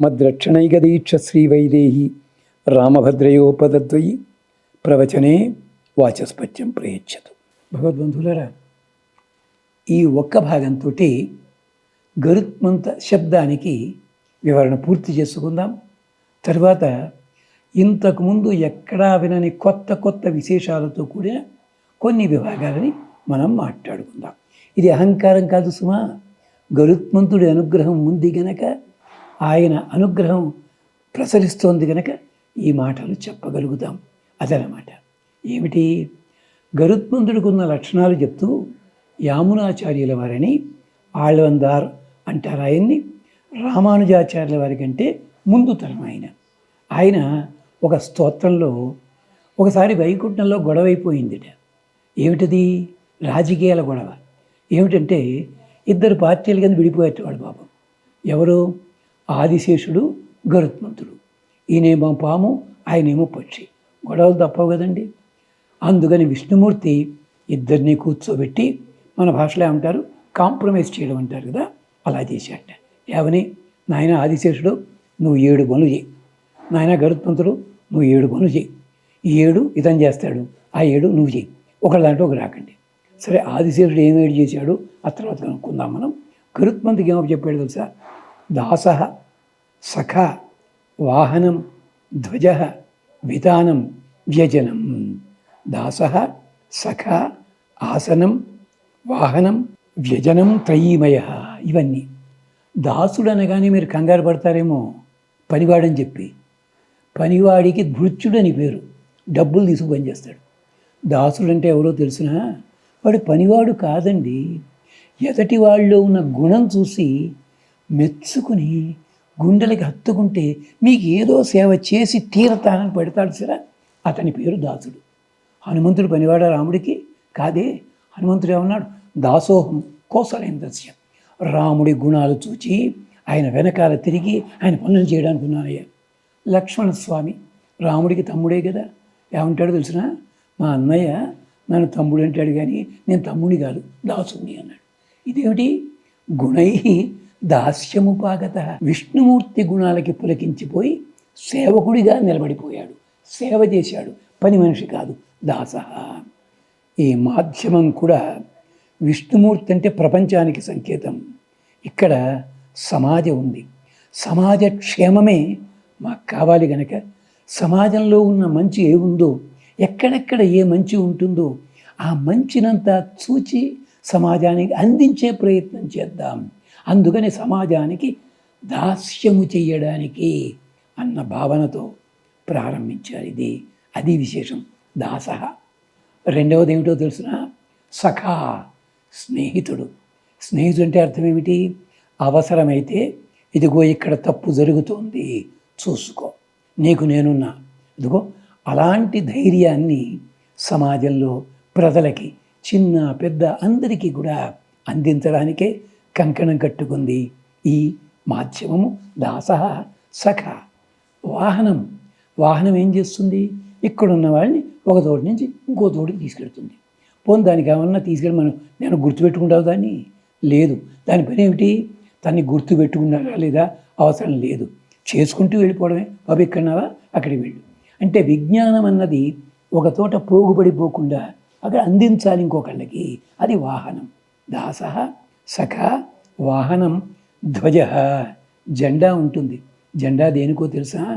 మద్రక్షణైకదీక్ష శ్రీవైదేహి రామభద్రయోపదద్వయి ప్రవచనే వాచస్పత్యం ప్రయచ్చదు భగవద్బంధులరా ఈ ఒక్క భాగంతో గరుత్మంత శబ్దానికి వివరణ పూర్తి చేసుకుందాం. తర్వాత ఇంతకుముందు ఎక్కడా వినని కొత్త కొత్త విశేషాలతో కూడిన కొన్ని విభాగాలని మనం మాట్లాడుకుందాం. ఇది అహంకారం కాదు సుమా. గరుత్మంతుడి అనుగ్రహం ఉంది గనక ఆయన అనుగ్రహం ప్రసరిస్తోంది కనుక ఈ మాటలు చెప్పగలుగుతాం అదనమాట. ఏమిటి? గరుత్మంతుడికున్న లక్షణాలు చెప్తూ యామునాచార్యుల వారిని ఆళ్వందార్ అంటారు ఆయన్ని రామానుజాచార్యుల వారి కంటే ముందు తరం ఆయన. ఆయన ఒక స్తోత్రంలో ఒకసారి వైకుంఠంలో గొడవ అయిపోయిందిట ఏమిటది? రాజకీయాల గొడవ. ఏమిటంటే ఇద్దరు పార్టీలు కింద విడిపోయేటవాడు పాపం. ఎవరు? ఆదిశేషుడు గరుత్మంతుడు. ఈయనేమో పాము ఆయనేమో పక్షి. గొడవలు తప్పవు కదండి. అందుకని విష్ణుమూర్తి ఇద్దరిని కూర్చోబెట్టి మన భాషలో ఏమంటారు? కాంప్రమైజ్ చేయడం అంటారు కదా అలా చేశాట ఏమని? నాయన ఆదిశేషుడు నువ్వు ఏడు పనులు చేయి. నాయన గరుత్మంతుడు నువ్వు ఏడు పనులు చేయి. ఈ ఏడు ఇతను చేస్తాడు ఆ ఏడు నువ్వు చేయి. ఒకళ్ళ దాంట్లో ఒక రాకండి. సరే ఆదిశేషుడు ఏమేడు చేశాడు? ఆ తర్వాత కనుక్కుందాం మనం. గరుత్మంతుకి ఏమో చెప్పాడు తెలుసా? దాస సఖ వాహనం ధ్వజ విధానం వ్యజనం. దాస సఖ ఆసనం వాహనం వ్యజనం త్రయీమయ ఇవన్నీ. దాసుడు అనగానే మీరు కంగారు పడతారేమో పనివాడని చెప్పి. పనివాడికి భృత్యుడని పేరు డబ్బులు తీసుకు పనిచేస్తాడు దాసుడు అంటే ఎవరో తెలిసినా? వాడు పనివాడు కాదండి. ఎదటి వాళ్ళు ఉన్న గుణం చూసి మెచ్చుకుని గుండెలకి హత్తుకుంటే మీకు ఏదో సేవ చేసి తీరతానని పెడతాడు సరే అతని పేరు దాసుడు. హనుమంతుడు పనివాడ రాముడికి కాదే హనుమంతుడు ఏమన్నాడు? దాసోహం కోసలేంద్రస్య రాముడి గుణాలు చూచి ఆయన వెనకాల తిరిగి ఆయన పనులు చేయడానికి ఉన్నానయ్యా. లక్ష్మణ స్వామి రాముడికి తమ్ముడే కదా. ఏమంటాడు తెలిసిన? మా అన్నయ్య నన్ను తమ్ముడు అంటాడు కానీ నేను తమ్ముడి కాదు దాసుని అన్నాడు. ఇదేమిటి? గుణై దాస్యముపాగత. విష్ణుమూర్తి గుణాలకి పులకించిపోయి సేవకుడిగా నిలబడిపోయాడు. సేవ చేశాడు. పని మనిషి కాదు. దాస. ఈ మాధ్యమం కూడా విష్ణుమూర్తి అంటే ప్రపంచానికి సంకేతం. ఇక్కడ సమాజం ఉంది. సమాజ క్షేమమే మాకు కావాలి గనక. సమాజంలో ఉన్న మంచి ఏముందో ఎక్కడెక్కడ ఏ మంచి ఉంటుందో ఆ మంచినంతా చూచి సమాజానికి అందించే ప్రయత్నం చేద్దాం. అందుకని సమాజానికి దాస్యము చేయడానికి అన్న భావనతో ప్రారంభించారు ఇది. అది విశేషం. దాస. రెండవది ఏమిటో తెలుసిన? సఖా స్నేహితుడు. స్నేహితుడు అంటే అర్థం ఏమిటి? అవసరమైతే ఇదిగో ఇక్కడ తప్పు జరుగుతోంది చూసుకో. నీకు నేనున్నా. ఇదిగో అలాంటి ధైర్యాన్ని సమాజంలో ప్రజలకి చిన్న పెద్ద అందరికీ కూడా అందించడానికే కంకణం కట్టుకుంది. ఈ మాధ్యమము దాస సఖ. వాహనం. వాహనం ఏం చేస్తుంది? ఇక్కడున్న వాళ్ళని ఒక తోటి నుంచి ఇంకో తోటికి తీసుకెళ్తుంది. పోనీ దానికి ఏమన్నా తీసుకెళ్ళి మనం నేను గుర్తుపెట్టుకుంటావు దాన్ని? లేదు. దాని పని ఏమిటి? దాన్ని గుర్తుపెట్టుకున్నారా లేదా? అవసరం లేదు. చేసుకుంటూ వెళ్ళిపోవడమే. బాబు ఎక్కడున్నావా? అక్కడికి వెళ్ళు. అంటే విజ్ఞానం అన్నది ఒక తోట పోగుబడిపోకుండా అక్కడ అందించాలి ఇంకొకళ్ళకి అది వాహనం. దాస సఖ వాహనం ధ్వజ జెండా ఉంటుంది. జెండా దేనికో తెలుసా?